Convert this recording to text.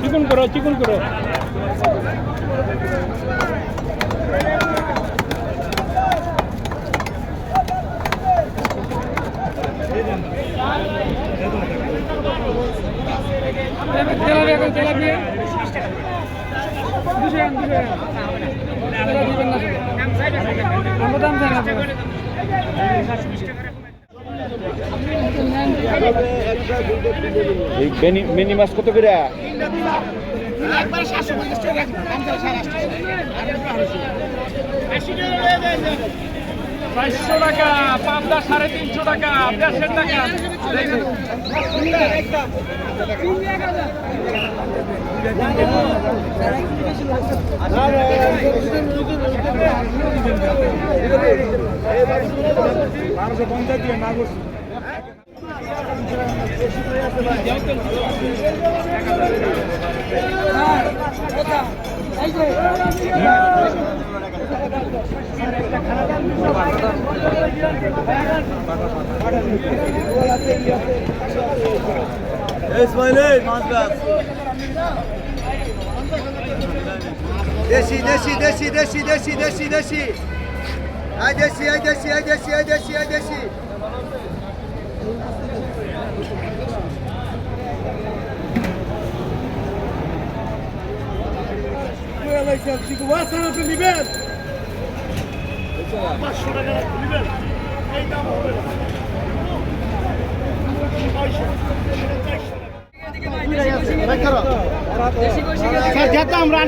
চিকুন করো চিকুন করো তেলাপিয়া এখন তেলাপিয়া দুশো গ্রাম দুশো গ্রাম। আমরা দাম চাই না। এই বেনি মিনি মাছ কত করে? টাকা পাবদা সাড়ে তিনশো টাকা দেড়শো টাকা। দেশি দেশি দেশি দেশি দেশি দেশি দেশি। আই দেশি আই দেশি আই দেশি আই দেশি আই দেশি। চালাইছি আপনি কি ওয়া স্যার আপনি নেবেন আমরা